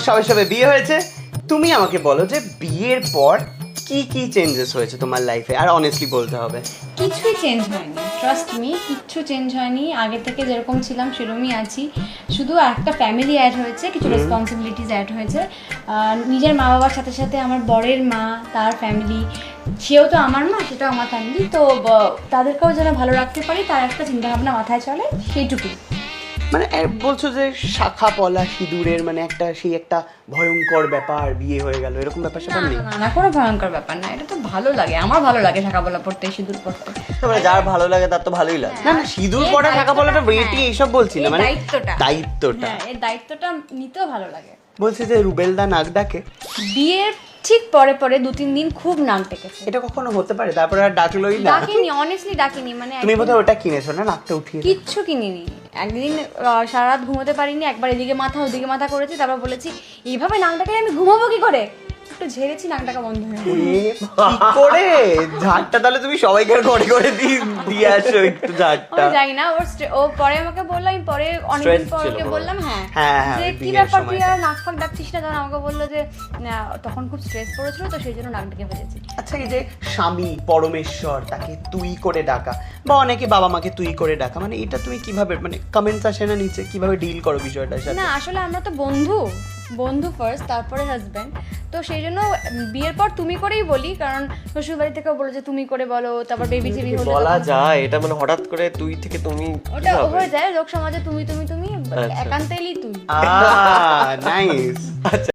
তোমার সবে সবে বিয়ে হয়েছে। তুমি আমাকে বলো যে বিয়ের পর কি কি চেঞ্জেস হয়েছে তোমার লাইফে আর অনেস্টলি বলতে হবে। কিছুই চেঞ্জ হয়নি। ট্রাস্ট মি কিচ্ছু চেঞ্জ হয়নি। আগে থেকে যেরকম ছিলাম সেরকমই আছি। শুধু একটা ফ্যামিলি অ্যাড হয়েছে কিছু রেসপন্সিবিলিটিস অ্যাড হয়েছে। আর নিজের মা বাবার সাথে সাথে আমার বরের মা তার ফ্যামিলি সেও তো আমার মা সেটাও আমার ফ্যামিলি তো তাদেরকেও যেন ভালো রাখতে পারি তার একটা চিন্তাভাবনা মাথায় চলে সেইটুকুই। মানে বলছো যে শাখা পলা সিঁদুরের মানে একটা সেই একটা ভয়ঙ্কর ব্যাপার বিয়ে হয়ে গেল এরকম ব্যাপার স্যাপার নেই না, না কোনো ভয়ঙ্কর ব্যাপার না এটা তো ভালো লাগে আমার ভালো লাগে ঢাকাবেলা পড়তে সিঁদুর পড়তে মানে যার ভালো লাগে তার তো ভালোই লাগে না না সিঁদুর পড়া পরা শাখা পলাটা বেটি হ্যাঁ। এইসব বলছি না মানে দায়িত্বটা। দায়িত্বটা হ্যাঁ এই দায়িত্বটা নিতেও ভালো লাগে বলছে যে রুবেলদা নাক ডাকে বিয়ের ঠিক পরে পরে দু তিন দিন খুব নাম ডেকেছে এটা কখনো হতে পারে? তারপরে আর ডাকলোই না। ডাকিনি অনেস্টলি ডাকিনি মানে তুমি বোধহয় ওটা কিনেছো না? নাকটা উঠিয়ে কিচ্ছু কিনিনি। একদিন সারা রাত ঘুমোতে পারিনি একবার এদিকে মাথা ওদিকে মাথা করেছি তারপর বলেছি এইভাবে নাক ডাকলে আমি ঘুমাবো কি করে? একটু ঝেড়েছি নাক ডাকা বন্ধ হয়ে গেল। কি করে? ঝাড়টা তাহলে তুমি সবাইকে করে করে দিয়ে দিয়ে আসো একটু ঝাড়টা। আমি জানি না ওর ও পরে আমাকে বলল আমি পরে অনেকদিন Stress পর ছিল ওকে বড়। বললাম হ্যাঁ। হ্যাঁ, হ্যাঁ, যে ওই কি বিয়ের ব্যাপার তুই সময়টা। আর নাক ফাক ডাকছিস না তখন আমাকে বলল যে না, তখন খুব স্ট্রেস পড়েছিল তো সেই জন্য নাক ডেকে ফেলেছি। আচ্ছা এই যে স্বামী পরমেশ্বর তাকে তুই করে ডাকা বা অনেকে বাবা মাকে তুই করে ডাকা মানে এটা তুমি কীভাবে মানে কমেন্টস আসে না নিচে? কীভাবে ডিল করো বিষয়টার সাথে? না আসলে আমরা তো বন্ধু। বন্ধু ফার্স্ট তারপরে হাজব্যান্ড তো সেই জন্য বিয়ের পর তুমি করেই বলি কারণ শ্বশুর বাড়ি থেকেও বলে যে তুমি করে বলো তারপর বেবি টিভি হলে বলা যায় এটা মানে হঠাৎ করে তুই থেকে তুমি ওটা হয়ে যায় লোক সমাজে তুমি তুমি তুমি আচ্ছা। একান্তেলি তুই। নাইস আচ্ছা।